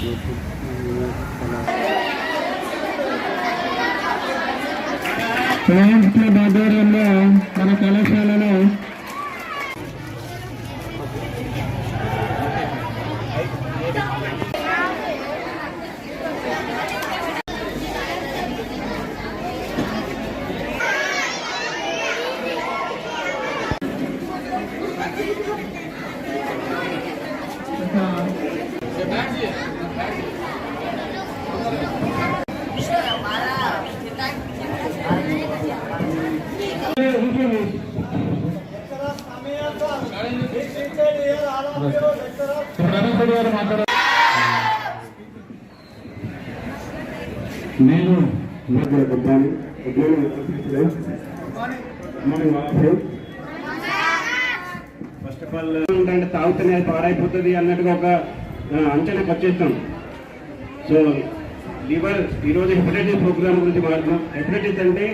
YouTube club ఆధ్వర్యంలో మన కళాశాలలో ప్రధానమంత్రి గారు నేను ఫస్ట్ ఆఫ్ ఆల్ ఏంటంటే తాగుతూనే అది పాడైపోతుంది అన్నట్టుగా ఒక ఆ, అంచనాకు వచ్చేస్తాం సో లివర్ ఈరోజు హెపటైటిస్ ప్రోగ్రామ్ గురించి మాట్లాడుతున్నాం. హెపటైటిస్ అంటే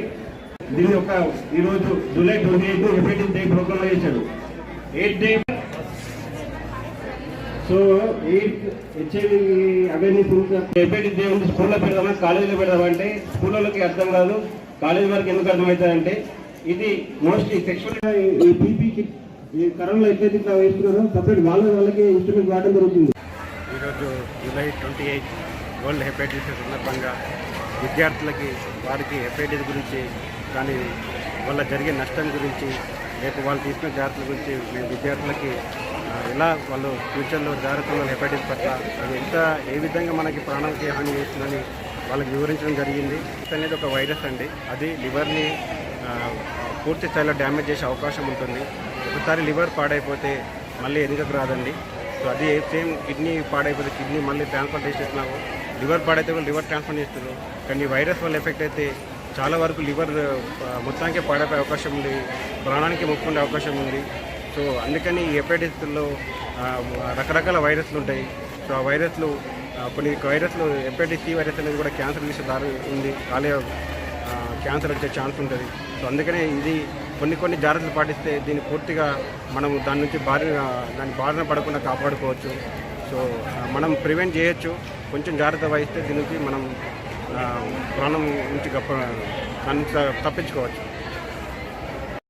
దీని యొక్క ఈరోజు July twenty eight hepatitis day program చేశాడు. Eight day so eight HIV awareness hepatitis day ఉంది స్కూల్లో పెడదామా కాలేజీలో పెడదామా అంటే స్కూళ్ళకి అర్థం కాదు కాలేజీ వరకు ఎందుకు అర్థమవుతుంది అంటే ఇది మోస్ట్లీ సెక్షువల్ ఈ పీపీకి ఈ కరోనా ఎట్లయితే ఇట్లా వేస్తున్నారో సపరేట్ వాళ్ళ వాళ్ళకి ఇన్స్ట్రుమెంట్ వాడడం జరుగుతుంది. ఈరోజు July twenty eight world hepatitis సందర్భంగా విద్యార్థులకి వారికి హెపటైటిస్ గురించి కానీ వల్ల జరిగే నష్టం గురించి రేపు వాళ్ళు తీసుకున్న జాగ్రత్తల గురించి మేము విద్యార్థులకి ఎలా వాళ్ళు ఫ్యూచర్లో జాగ్రత్తలు హెపటైటిస్ పట్ల అది ఎంత ఏ విధంగా మనకి ప్రాణాలకి హాని చేస్తుందని వాళ్ళకి వివరించడం జరిగింది. ఇది అనేది ఒక వైరస్ అండి. అది లివర్ని పూర్తి స్థాయిలో డ్యామేజ్ చేసే అవకాశం ఉంటుంది. ఒకసారి లివర్ పాడైపోతే మళ్ళీ ఎదుగకు రాదండి? సో అది సేమ్ కిడ్నీ పాడైపోతే కిడ్నీ మళ్ళీ ట్రాన్స్ఫర్ చేసేస్తున్నావు లివర్ పాడైతే కూడా లివర్ ట్రాన్స్ఫర్ చేస్తున్నారు. కానీ ఈ వైరస్ వల్ల ఎఫెక్ట్ అయితే చాలా వరకు లివర్ మొత్తానికి మొత్తానికే పాడైపోయే అవకాశం ఉంది ప్రాణానికి ముప్పు ఉండే అవకాశం ఉంది. సో అందుకని ఈ హెపటైటిస్లో రకరకాల వైరస్లు ఉంటాయి. సో ఆ వైరస్లు కొన్ని వైరస్లు హెపటైటిస్ సి వైరస్ అనేది కూడా క్యాన్సర్ తీసే దారి ఉంది. కాలే క్యాన్సర్ వచ్చే ఛాన్స్ ఉంటుంది. సో అందుకనే ఇది కొన్ని కొన్ని జాగ్రత్తలు పాటిస్తే దీన్ని పూర్తిగా మనం దాని నుంచి బారిన దాని బారిన పడకుండా కాపాడుకోవచ్చు. సో మనం ప్రివెంట్ చేయొచ్చు. కొంచెం జాగ్రత్త వహిస్తే దీని నుంచి మనం ప్రాణం నుంచి గొప్ప తప్పించుకోవచ్చు.